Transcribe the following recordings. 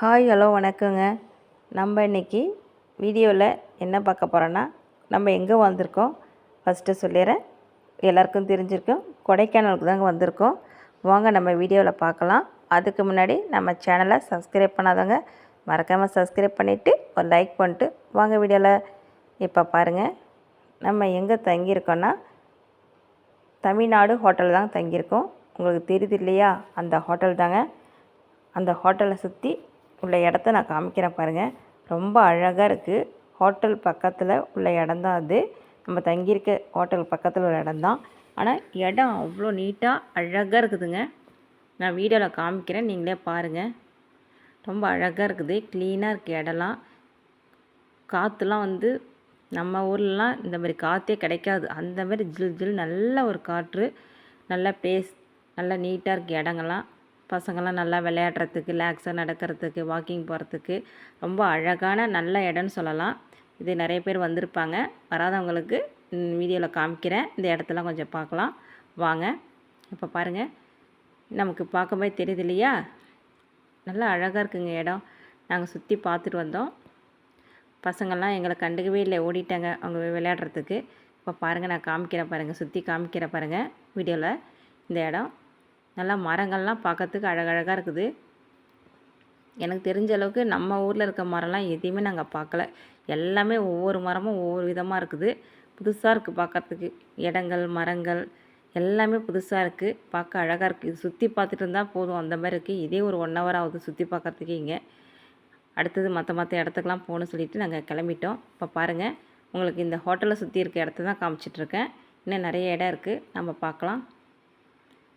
Hi hello வணக்கங்க. நம்ம இன்றைக்கி வீடியோவில் என்ன பார்க்க போகிறோன்னா நம்ம எங்கே வந்திருக்கோம்? ஃபஸ்ட்டு சொல்லிடுறேன் எல்லாருக்கும் தெரிஞ்சிருக்கோம். கொடைக்கானலுக்கு தாங்க வந்திருக்கோம். வாங்க நம்ம வீடியோவில் பார்க்கலாம். அதுக்கு முன்னாடி நம்ம சேனலை சப்ஸ்கிரைப் பண்ணாதவங்க மறக்காமல் சப்ஸ்கிரைப் பண்ணிவிட்டு ஒரு லைக் பண்ணிட்டு வாங்க வீடியோவில் இப்போ பாருங்கள் நம்ம எங்கே தங்கியிருக்கோன்னா தமிழ்நாடு ஹோட்டல் தான் தங்கியிருக்கோம். உங்களுக்கு தெரியுது இல்லையா? அந்த ஹோட்டல் தாங்க. அந்த ஹோட்டலை சுற்றி உள்ள இடத்த நான் காமிக்கிறேன் பாருங்கள் ரொம்ப அழகாக இருக்குது ஹோட்டல் பக்கத்தில் உள்ள இடம்தான் அது. நம்ம தங்கியிருக்க ஹோட்டல் பக்கத்தில் உள்ள இடம்தான். ஆனால் இடம் அவ்வளோ நீட்டாக அழகாக இருக்குதுங்க. நான் வீடியோவில் காமிக்கிறேன். நீங்களே பாருங்கள் ரொம்ப அழகாக இருக்குது. க்ளீனாக இருக்குது இடம்லாம். காற்றுலாம் வந்து நம்ம ஊர்லலாம் இந்த மாதிரி காற்றே கிடைக்காது. அந்த மாதிரி ஜில் ஜில் நல்ல ஒரு காற்று நல்ல பேஸ் நல்லா நீட்டாக இருக்குது இடங்கள்லாம். பசங்கள்லாம் நல்லா விளையாடுறதுக்கு ரிலாக்ஸாக நடக்கிறதுக்கு வாக்கிங் போகிறதுக்கு ரொம்ப அழகான நல்ல இடம்னு சொல்லலாம். இது நிறைய பேர் வந்திருப்பாங்க. வராதவங்களுக்கு வீடியோவில் காமிக்கிறேன். இந்த இடத்தெல்லாம் கொஞ்சம் பார்க்கலாம். வாங்க. இப்போ பாருங்கள் நமக்கு பார்க்கும்போது தெரியுது இல்லையா? நல்லா அழகாக இருக்குங்க இடம். நாங்கள் சுற்றி பார்த்துட்டு வந்தோம். பசங்கள்லாம் எங்களை கண்டுக்கவே இல்லை. ஓடிட்டாங்க அவங்க விளையாடுறதுக்கு. இப்போ பாருங்கள் நான் காமிக்கிறேன் பாருங்கள் சுற்றி காமிக்கிறேன் பாருங்கள் வீடியோவில் இந்த இடம். நல்லா மரங்கள்லாம் பார்க்கறதுக்கு அழகழகாக இருக்குது. எனக்கு தெரிஞ்ச அளவுக்கு நம்ம ஊரில் இருக்க மரம்லாம் எதையுமே நாங்கள் பார்க்கல. எல்லாமே ஒவ்வொரு மரமும் ஒவ்வொரு விதமாக இருக்குது. புதுசாக இருக்குது பார்க்கறதுக்கு. இடங்கள் மரங்கள் எல்லாமே புதுசாக இருக்குது பார்க்க அழகாக இருக்குது இது சுற்றி பார்த்துட்டு இருந்தால் போதும். அந்த மாதிரி இருக்குது இதே ஒரு ஒன் ஹவர் ஆகுது சுற்றி பார்க்கறதுக்கு இங்கே. அடுத்தது மற்ற மற்ற இடத்துக்குலாம் போகணும்னு சொல்லிவிட்டு நாங்கள் கிளம்பிட்டோம். இப்போ பாருங்கள் உங்களுக்கு இந்த ஹோட்டலை சுற்றி இருக்க இடத்த தான் காமிச்சிட்ருக்கேன் இன்னும் நிறைய இடம் இருக்குது நம்ம பார்க்கலாம்.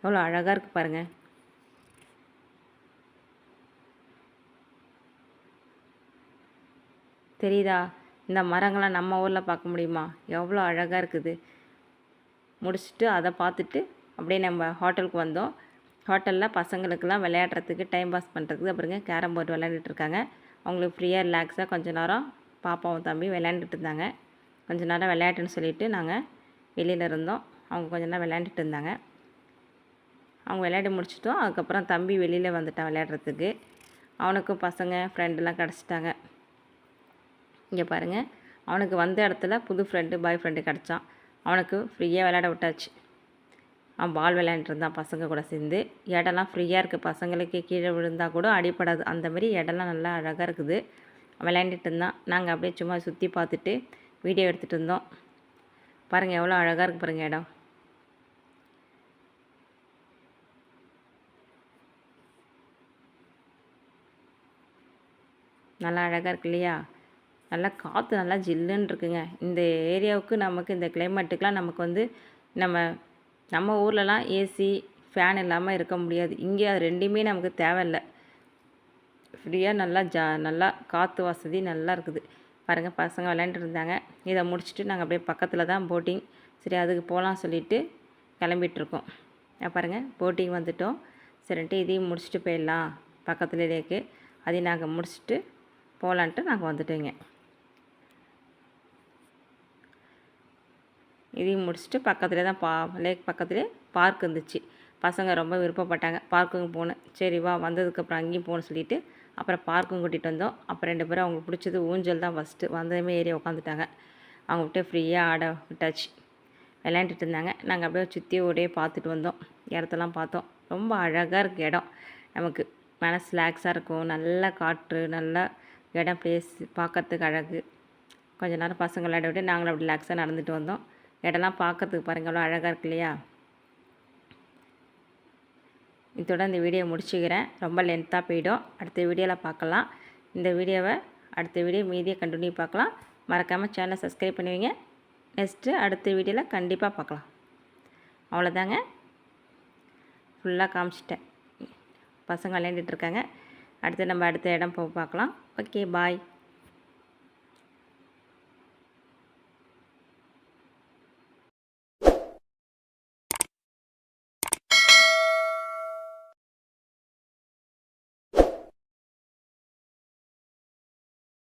எவ்வளோ அழகாக இருக்குது பாருங்கள் தெரியுதா? இந்த மரங்கள்லாம் நம்ம ஊரில் பார்க்க முடியுமா? எவ்வளோ அழகாக இருக்குது. முடிச்சுட்டு அதை பார்த்துட்டு அப்படியே நம்ம ஹோட்டலுக்கு வந்தோம். ஹோட்டலில் பசங்களுக்கெல்லாம் விளையாடுறதுக்கு டைம் பாஸ் பண்ணுறதுக்கு அப்புறங்க கேரம் போர்டு விளையாண்டுட்டு இருக்காங்க. அவங்களுக்கு ஃப்ரீயாக ரிலாக்ஸாக கொஞ்ச நேரம் பாப்பாவும் தம்பி விளையாண்டுட்டு இருந்தாங்க. கொஞ்ச நேரம் விளையாட்டுன்னு சொல்லிவிட்டு நாங்கள் வெளியில் இருந்தோம். அவங்க கொஞ்ச நேரம் விளையாண்டுட்டு இருந்தாங்க. அவங்க விளையாடி முடிச்சிட்டோம். அதுக்கப்புறம் தம்பி வெளியில் வந்துட்டான் விளையாடுறதுக்கு. அவனுக்கும் பசங்க ஃப்ரெண்டுலாம் கிடச்சிட்டாங்க. இங்கே பாருங்கள் அவனுக்கு வந்த இடத்துல புது ஃப்ரெண்டு பாய் ஃப்ரெண்டு கிடச்சான். அவனுக்கு ஃப்ரீயாக விளையாட விட்டாச்சு. அவன் பால் விளையாண்டுருந்தான் பசங்க கூட சேர்ந்து. இடம்லாம் ஃப்ரீயாக இருக்குது பசங்களுக்கு கீழே விழுந்தால் கூட அடிப்படாது அந்த மாதிரி இடம்லாம் நல்லா அழகாக இருக்குது. விளையாண்டுட்டு இருந்தான். நாங்கள் அப்படியே சும்மா சுற்றி பார்த்துட்டு வீடியோ எடுத்துகிட்டு இருந்தோம். பாருங்கள் எவ்வளோ அழகாக இருக்குது பாருங்கள் இடம். நல்லா அழகாக இருக்கு இல்லையா? நல்லா காற்று நல்லா ஜில்லுன்னு இருக்குங்க. இந்த ஏரியாவுக்கு நமக்கு இந்த கிளைமேட்டுக்கெலாம் நமக்கு வந்து நம்ம நம்ம ஊர்லலாம் ஏசி ஃபேன் இல்லாமல் இருக்க முடியாது. இங்கே அது ரெண்டுமே நமக்கு தேவையில்லை. ஃப்ரீயாக நல்லா ஜா நல்லா காற்று வசதி நல்லா இருக்குது. பாருங்கள் பசங்க விளையாண்டுட்டு இருந்தாங்க. இதை முடிச்சுட்டு நாங்கள் அப்படியே பக்கத்தில் தான் போட்டிங் சரி அதுக்கு போகலாம் சொல்லிவிட்டு கிளம்பிகிட்ருக்கோம் பாருங்கள் போட்டிங் வந்துட்டோம். சரின்ட்டு இதையும் முடிச்சுட்டு போயிடலாம் பக்கத்துலேயே இருக்குது அதையும் நாங்கள் முடிச்சுட்டு போகலான்ட்டு நாங்கள் வந்துட்டோங்க. இதையும் முடிச்சுட்டு பக்கத்துலேயே தான் பா லேக் பக்கத்துலேயே பார்க் இருந்துச்சு. பசங்க ரொம்ப விருப்பப்பட்டாங்க. பார்க்குங்க போனேன் சரி வா வந்ததுக்கப்புறம் அங்கேயும் போகணும்னு சொல்லிட்டு அப்புறம் பார்க்கும் கூட்டிகிட்டு வந்தோம். அப்புறம் ரெண்டு பேரும் அவங்களுக்கு பிடிச்சது ஊஞ்சல் தான் ஃபஸ்ட்டு வந்ததுமே ஏறி உட்காந்துட்டாங்க அவங்க விட்டு ஃப்ரீயாக ஆட விட்டாச்சு. விளையாண்டுட்டு இருந்தாங்க. நாங்கள் அப்படியே சுற்றி ஓடியே பார்த்துட்டு வந்தோம். இடத்தெல்லாம் பார்த்தோம். ரொம்ப அழகாக இருக்குது இடம். நமக்கு மனசு ரிலாக்ஸாக இருக்கும். நல்ல காற்று நல்லா இடம் பிளேஸ் பார்க்கறதுக்கு அழகு. கொஞ்ச நேரம் பசங்க விளையாட விட்டு நாங்களும் அப்படி ரிலாக்ஸாக நடந்துட்டு வந்தோம். இடம்லாம் பார்க்கறதுக்கு பாருங்கள் அவ்வளோ அழகாக இருக்கு இல்லையா? இதோட இந்த வீடியோ முடிச்சுக்கிறேன். ரொம்ப லென்த்தாக போயிடும். அடுத்த வீடியோவில் பார்க்கலாம். இந்த வீடியோவை அடுத்த வீடியோ மீதியை கண்டினியூ பார்க்கலாம். மறக்காமல் சேனலை சப்ஸ்கிரைப் பண்ணுவீங்க நெக்ஸ்ட்டு அடுத்த வீடியோவில் கண்டிப்பாக பார்க்கலாம். அவ்வளோதாங்க ஃபுல்லாக காமிச்சிட்டேன். பசங்க விளையாண்டுட்டு இருக்காங்க. அடுத்து நம்ம அடுத்த இடம் போய் பார்க்கலாம். Okay bye.